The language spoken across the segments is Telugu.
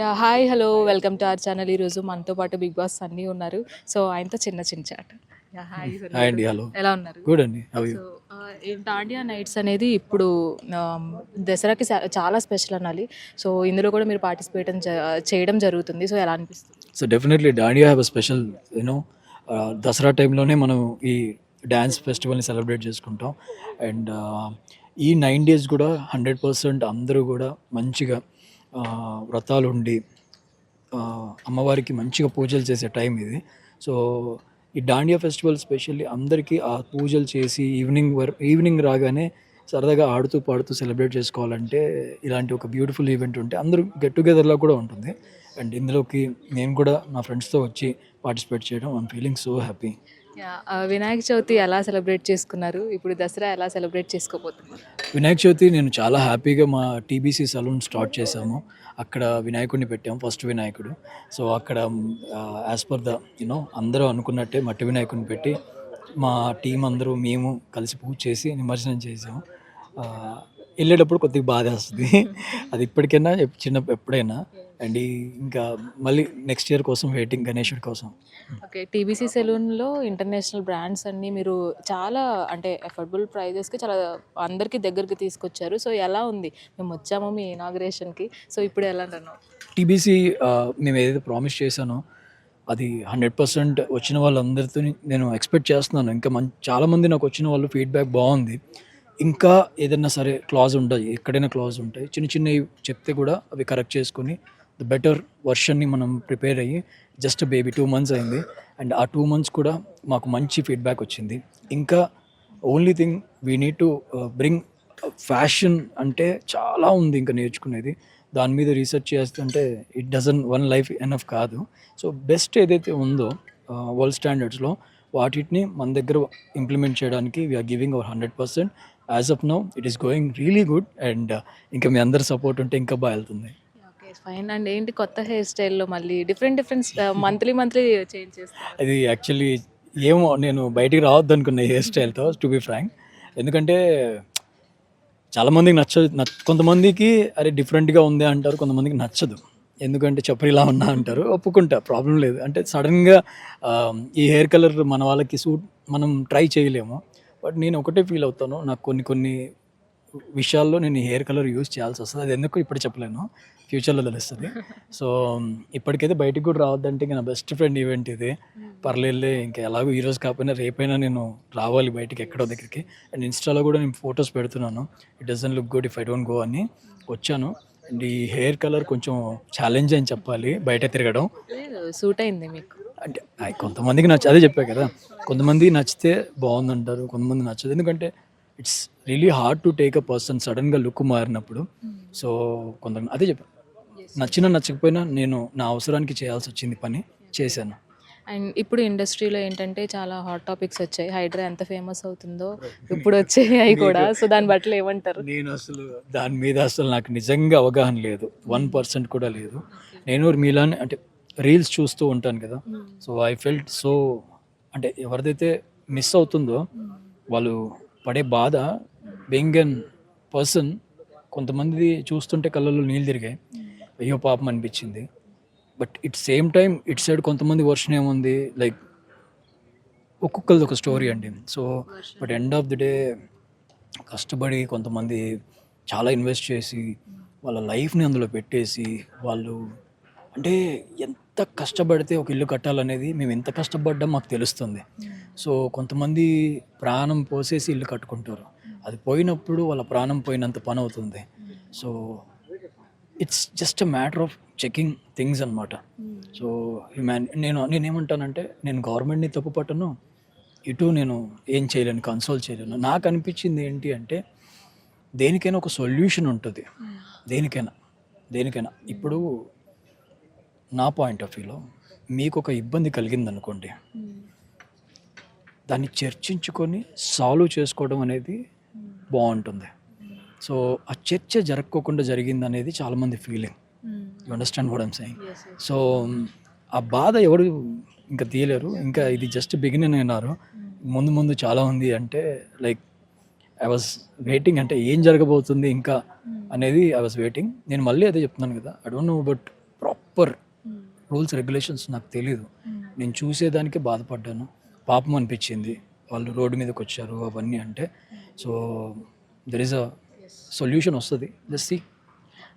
Yeah hi hello welcome to our channel. ఈరోజు మనతో పాటు బిగ్ బాస్ అన్నీ ఉన్నారు. సో ఆయనతో చిన్న చిన్న చాట్. యా హాయ్ హాయ్ అండి హలో. ఎలా ఉన్నారు? గుడ్ అండి. డాండియా నైట్స్ అనేది ఇప్పుడు దసరాకి చాలా స్పెషల్ అనాలి. సో ఇందులో కూడా మీరు పార్టిసిపేట్ చేయడం జరుగుతుంది. సో ఎలా అనిపిస్తుంది? So definitely dandiya have a special you know Dasara టైంలోనే మనం ఈ డ్యాన్స్ ఫెస్టివల్ని సెలబ్రేట్ చేసుకుంటాం. అండ్ ఈ నైన్ డేస్ కూడా హండ్రెడ్ పర్సెంట్ అందరూ కూడా మంచిగా వ్రతాలు ఉండి అమ్మవారికి మంచిగా పూజలు చేసే టైం ఇది. సో ఈ డాండియా ఫెస్టివల్ స్పెషల్లీ అందరికీ ఆ పూజలు చేసి ఈవినింగ్ వర్ ఈవినింగ్ రాగానే సరదాగా ఆడుతూ పాడుతూ సెలబ్రేట్ చేసుకోవాలంటే ఇలాంటి ఒక బ్యూటిఫుల్ ఈవెంట్ ఉంటే అందరూ గెట్ టుగెదర్లో కూడా ఉంటుంది. అండ్ ఇందులోకి నేను కూడా నా ఫ్రెండ్స్తో వచ్చి పార్టిసిపేట్ చేయడం I'm feeling so happy. Vinayaka Chavithi ఎలా సెలబ్రేట్ చేసుకున్నారు? ఇప్పుడు దసరా ఎలా సెలబ్రేట్ చేసుకోబోతున్నారు? వినాయక చవితి నేను చాలా హ్యాపీగా మా టీబీసీ సలూన్ స్టార్ట్ చేశాము. అక్కడ వినాయకుడిని పెట్టాము ఫస్ట్ వినాయకుడు. సో అక్కడ యాజ్ పర్ ద యూనో అందరూ అనుకున్నట్టే మట్టి వినాయకుడిని పెట్టి మా టీం అందరూ మేము కలిసి పూజ చేసి నిమజ్జనం చేసాము వెళ్ళేటప్పుడు కొద్దిగా బాధ వస్తుంది. అది ఇప్పటికైనా చిన్న ఎప్పుడైనా. అండ్ ఇంకా మళ్ళీ నెక్స్ట్ ఇయర్ కోసం వెయిటింగ్ గణేశుడి కోసం. ఓకే టీబీసీ సెలూన్లో ఇంటర్నేషనల్ బ్రాండ్స్ అన్నీ మీరు చాలా అంటే అఫోర్డబుల్ ప్రైజెస్కి చాలా అందరికీ దగ్గరికి తీసుకొచ్చారు. సో ఎలా ఉంది? మేము వచ్చాము మీ ఇనాగ్రేషన్కి సో ఇప్పుడు ఎలా అన్నాను టీబీసీ మేము ఏదైతే ప్రామిస్ చేశానో అది హండ్రెడ్ పర్సెంట్ వచ్చిన వాళ్ళందరితో నేను ఎక్స్పెక్ట్ చేస్తున్నాను. ఇంకా మం చాలామంది నాకు వచ్చిన వాళ్ళు ఫీడ్బ్యాక్ బాగుంది. ఇంకా ఏదైనా సరే క్లాజ్ ఉంటాయి ఎక్కడైనా క్లాజ్ ఉంటాయి. చిన్న చిన్నవి చెప్తే కూడా అవి కరెక్ట్ చేసుకొని ద బెటర్ వర్షన్ని మనం ప్రిపేర్ అయ్యి జస్ట్ బేబీ టూ మంత్స్ అయింది. అండ్ ఆ టూ మంత్స్ కూడా మాకు మంచి ఫీడ్బ్యాక్ వచ్చింది. ఇంకా only thing we need to bring fashion అంటే చాలా ఉంది ఇంకా నేర్చుకునేది. దాని మీద రీసెర్చ్ చేస్తుంటే it doesn't one life enough కాదు. సో బెస్ట్ ఏదైతే ఉందో uh, వరల్డ్ స్టాండర్డ్స్లో వాటిని మన దగ్గర ఇంప్లిమెంట్ చేయడానికి we are giving our hundred percent as of now it is going really good and ఇంకా మీ అందరి సపోర్ట్ ఉంటే ఇంకా బాగా వెళ్తుంది. ఓకే ఫైన్ అండ్ ఏంటి కొత్త హెయిర్ స్టైల్లో మళ్ళీ different different monthly monthly change చేస్తారు అది యాక్చువల్లీ ఏమో నేను బయటికి రావద్దు అనుకున్న హెయిర్ స్టైల్తో టు బి ఫ్రాంక్ ఎందుకంటే చాలామందికి నచ్చ నచ్చ కొంతమందికి అరే డిఫరెంట్గా ఉంది అంటారు కొంతమందికి నచ్చదు. ఎందుకంటే చప్పరిలా ఉన్నా అంటారు ఒప్పుకుంటా ప్రాబ్లం లేదు. అంటే సడన్గా ఈ హెయిర్ కలర్ మన వాళ్ళకి సూట్ మనం ట్రై చేయలేము. బట్ నేను ఒకటే ఫీల్ అవుతాను. నాకు కొన్ని కొన్ని విషయాల్లో నేను హెయిర్ కలర్ యూజ్ చేయాల్సి వస్తుంది. అది ఎందుకు ఇప్పుడు చెప్పలేను. ఫ్యూచర్లో తెలుస్తుంది. సో ఇప్పటికైతే బయటికి కూడా రావద్దంటే ఇంకా నా బెస్ట్ ఫ్రెండ్ ఈవెంట్ ఇది. పర్లేదులే ఇంకా ఎలాగో ఈరోజు కాకపోయినా రేపైనా నేను రావాలి బయటికి ఎక్కడో దగ్గరికి. అండ్ ఇన్స్టాలో కూడా నేను ఫొటోస్ పెడుతున్నాను. It doesn't look good if I don't go అని వచ్చాను. అండ్ ఈ హెయిర్ కలర్ కొంచెం ఛాలెంజ్ అని చెప్పాలి బయట తిరగడం. సూట్ అయింది మీకు. అంటే కొంతమందికి నచ్చ అదే చెప్పా కదా కొంతమంది నచ్చితే బాగుందంటారు కొంతమంది నచ్చదు. ఎందుకంటే it's really hard to take a person సడన్గా లుక్ మారినప్పుడు. సో కొంత అదే చెప్పా. నచ్చినా నచ్చకపోయినా నేను నా అవసరానికి చేయాల్సి వచ్చింది పని చేశాను. అండ్ ఇప్పుడు ఇండస్ట్రీలో ఏంటంటే చాలా హాట్ టాపిక్స్ వచ్చాయి. హైడ్రా ఎంత ఫేమస్ అవుతుందో ఇప్పుడు వచ్చాయి కూడా. సో దాని బట్టలు ఏమంటారు? నేను అసలు దాని మీద అసలు నాకు నిజంగా అవగాహన లేదు. వన్ పర్సెంట్ కూడా లేదు. నేను మీలానే అంటే రీల్స్ చూస్తూ ఉంటాను కదా. సో ఐ ఫెల్ట్ సో అంటే ఎవరిదైతే మిస్ అవుతుందో వాళ్ళు పడే బాధ బీయింగ్ ఎన్ పర్సన్ కొంతమంది చూస్తుంటే కళ్ళల్లో నీళ్ళు తిరిగాయి. అయ్యో పాపం అనిపించింది. But it same time it side కొంతమంది వర్షన్ ఏముంది? లైక్ ఒక్కొక్కరిది ఒక స్టోరీ అండి. So but end of the day కష్టపడి కొంతమంది చాలా ఇన్వెస్ట్ చేసి వాళ్ళ లైఫ్ని అందులో పెట్టేసి వాళ్ళు అంటే ఎంత కష్టపడితే ఒక ఇల్లు కట్టాలనేది మేము ఎంత కష్టపడ్డా మాకు తెలుస్తుంది. సో కొంతమంది ప్రాణం పోసేసి ఇల్లు కట్టుకుంటారు. అది పోయినప్పుడు వాళ్ళ ప్రాణం పోయినంత పని అవుతుంది so it's just a matter of checking things అనమాట సో హ్యూమాన్ నేను నేనేమంటానంటే నేను గవర్నమెంట్ని తప్పు పట్టను ఇటు నేను ఏం చేయలేను కన్సోల్ చేయలేను. నాకు అనిపించింది ఏంటి అంటే దేనికైనా ఒక సొల్యూషన్ ఉంటుంది. దేనికైనా దేనికైనా. ఇప్పుడు నా పాయింట్ ఆఫ్ వ్యూలో మీకు ఒక ఇబ్బంది కలిగింది అనుకోండి దాన్ని చర్చించుకొని సాల్వ్ చేసుకోవడం అనేది బాగుంటుంది. సో ఆ చర్చ జరగకోకుండా జరిగింది అనేది చాలామంది feeling you understand what I'm saying so ఆ బాధ ఎవరు ఇంకా తీయలేరు. ఇంకా ఇది జస్ట్ బిగినింగ్ అయినారు ముందు ముందు చాలా ఉంది అంటే లైక్ ఐ వాజ్ వెయిటింగ్ అంటే ఏం జరగబోతుంది ఇంకా అనేది ఐ వాజ్ వెయిటింగ్ నేను మళ్ళీ అదే చెప్తున్నాను కదా. I don't know but proper rules regulations నాకు తెలియదు నేను చూసేదానికే బాధపడ్డాను. పాపం అనిపించింది. వాళ్ళు రోడ్డు మీదకి వచ్చారు అవన్నీ అంటే. So there is a solution వస్తుంది. జస్ట్ సీ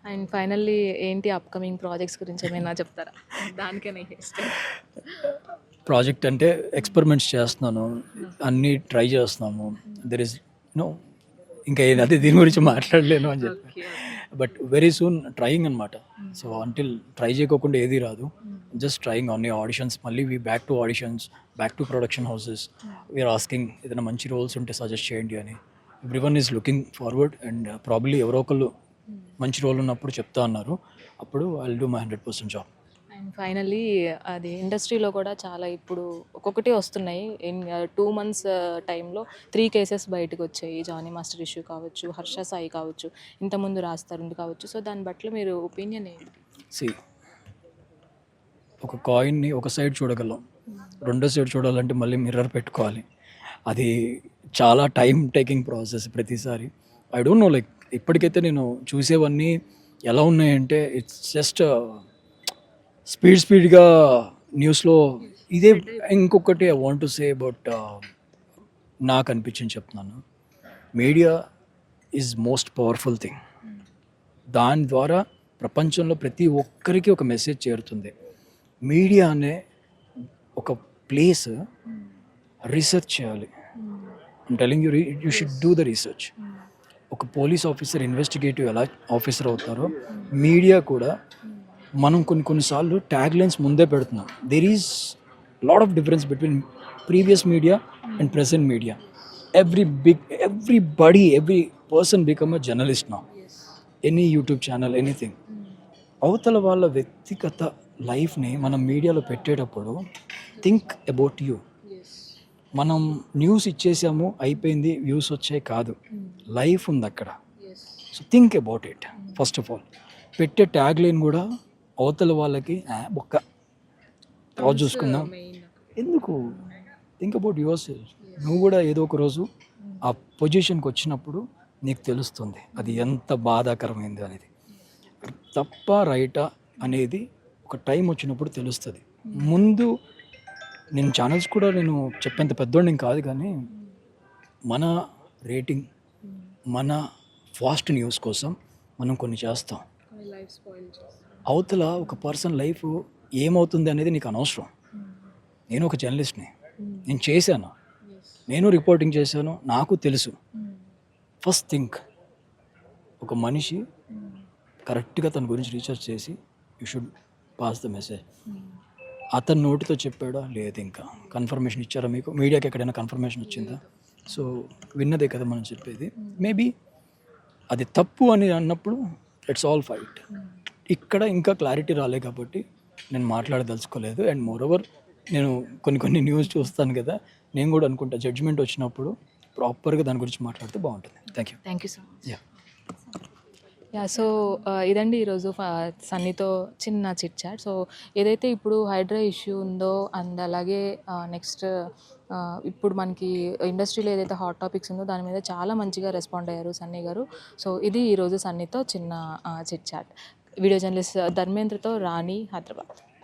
అండ్ ఫైనల్లీ ఏంటి అప్కమింగ్ ప్రాజెక్ట్స్ గురించి ఏమైనా చెప్తారా? దానికనే ఇష్టం ప్రాజెక్ట్ అంటే ఎక్స్పెరిమెంట్స్ చేస్తున్నాను. అన్నీ ట్రై చేస్తున్నాము. దెర్ ఇస్ నో ఇంకా ఏది అదే దీని గురించి మాట్లాడలేను అని చెప్పి. బట్ వెరీ సూన్ ట్రయింగ్ అనమాట సో అంటిల్ ట్రై చేయకోకుండా ఏది రాదు. జస్ట్ ట్రయింగ్ ఆన్ ఆడిషన్స్ మళ్ళీ we back to auditions back to production houses we are asking ఏదైనా మంచి రోల్స్ ఉంటే సజెస్ట్ చేయండి అని. Everyone is looking forward and probably ఎవరో ఒకళ్ళు మంచి రోల్ ఉన్నప్పుడు చెప్తా అన్నారు. అప్పుడు I do my hundred percent job finally అది ఇండస్ట్రీలో కూడా చాలా ఇప్పుడు ఒక్కొక్కటి వస్తున్నాయి. ఇన్ టూ మంత్స్ టైంలో త్రీ కేసెస్ బయటకు వచ్చాయి. జానీ మాస్టర్ ఇష్యూ కావచ్చు హర్ష సాయి కావచ్చు ఇంతకుముందు రాస్తారు కావచ్చు. సో దాన్ని బట్టి మీరు ఒపీనియన్ ఏంటి? సి ఒక కాయిన్ని ఒక సైడ్ చూడగలం. రెండో సైడ్ చూడాలంటే మళ్ళీ మిర్రర్ పెట్టుకోవాలి. అది చాలా టైం టేకింగ్ ప్రాసెస్ ప్రతిసారి. ఐ డోంట్ నో లైక్ ఇప్పటికైతే నేను చూసేవన్నీ ఎలా ఉన్నాయంటే ఇట్స్ జస్ట్ స్పీడ్ స్పీడ్గా న్యూస్లో ఇదే ఇంకొకటి I want to say but నాకు అనిపించింది చెప్తున్నాను. Media is most powerful thing దాని ద్వారా ప్రపంచంలో ప్రతి ఒక్కరికి ఒక మెసేజ్ చేరుతుంది. మీడియా అనే ఒక ప్లేస్ రీసెర్చ్ చేయాలి. Telling you you should do the research ఒక పోలీస్ ఆఫీసర్ ఇన్వెస్టిగేటివ్ ఎలా ఆఫీసర్ అవుతారో మీడియా కూడా మనం కొన్ని కొన్నిసార్లు ట్యాగ్ లైన్స్ ముందే పెడుతున్నాం. There is lot of difference between previous media and present media every big everybody every person become a journalist నా ఎనీ యూట్యూబ్ ఛానల్ ఎనీథింగ్ అవతల వాళ్ళ వ్యక్తిగత లైఫ్ని మనం మీడియాలో పెట్టేటప్పుడు థింక్ అబౌట్ యూ మనం న్యూస్ ఇచ్చేసాము అయిపోయింది వ్యూస్ వచ్చాయి కాదు. లైఫ్ ఉంది అక్కడ. So think about it first of all పెట్టే ట్యాగ్ లైన్ కూడా అవతల వాళ్ళకి "ఆ, బొక్క తర్వాత చూసుకుందాం. ఎందుకు? థింక్ అబౌట్ యువర్ సెల్ఫ్ నువ్వు కూడా ఏదో ఒక రోజు ఆ పొజిషన్కి వచ్చినప్పుడు నీకు తెలుస్తుంది అది ఎంత బాధాకరమైంది అనేది. తప్ప రైటా అనేది ఒక టైం వచ్చినప్పుడు తెలుస్తుంది. ముందు నేను ఛానల్స్ కూడా నేను చెప్పేంత పెద్దోడిని కాదు కానీ మన రేటింగ్ మన ఫాస్ట్ న్యూస్ కోసం మనం కొన్ని చేస్తాం. అవతల ఒక పర్సన్ లైఫ్ ఏమవుతుంది అనేది నీకు అనవసరం. నేను ఒక జర్నలిస్ట్ని. నేను చేశాను. నేను రిపోర్టింగ్ చేశాను. నాకు తెలుసు. ఫస్ట్ థింక్ ఒక మనిషి కరెక్ట్గా తన గురించి రీసెర్చ్ చేసి you should pass the message. అతని నోటితో చెప్పాడా? లేదు ఇంకా. కన్ఫర్మేషన్ ఇచ్చారా మీకు? మీడియాకి ఎక్కడైనా కన్ఫర్మేషన్ వచ్చిందా? సో విన్నదే కదా మనం చెప్పేది. మేబీ అది తప్పు అని అన్నప్పుడు ఇట్స్ ఆల్ ఫైట్. ఇక్కడ ఇంకా క్లారిటీ రాలే కాబట్టి నేను మాట్లాడదలుచుకోలేదు. అండ్ మోర్ ఓవర్ నేను కొన్ని కొన్ని న్యూస్ చూస్తాను కదా నేను కూడా అనుకుంటా జడ్జిమెంట్ వచ్చినప్పుడు ప్రాపర్గా దాని గురించి మాట్లాడితే బాగుంటుంది. Thank you thank you so much yeah yeah so ఇదండి ఈరోజు ఫ- సన్నీతో చిన్న చిట్ చాట్ సో ఏదైతే ఇప్పుడు హైడ్రా ఇష్యూ ఉందో అండ్ అలాగే నెక్స్ట్ ఇప్పుడు మనకి ఇండస్ట్రీలో ఏదైతే హాట్ టాపిక్స్ ఉందో దాని మీద చాలా మంచిగా రెస్పాండ్ అయ్యారు సన్నీ గారు. సో ఇది ఈరోజు సన్నీతో చిన్న చిట్ చాట్ వీడియో జర్నలిస్ట్ ధర్మేంద్రతో రాణి హైదరాబాద్.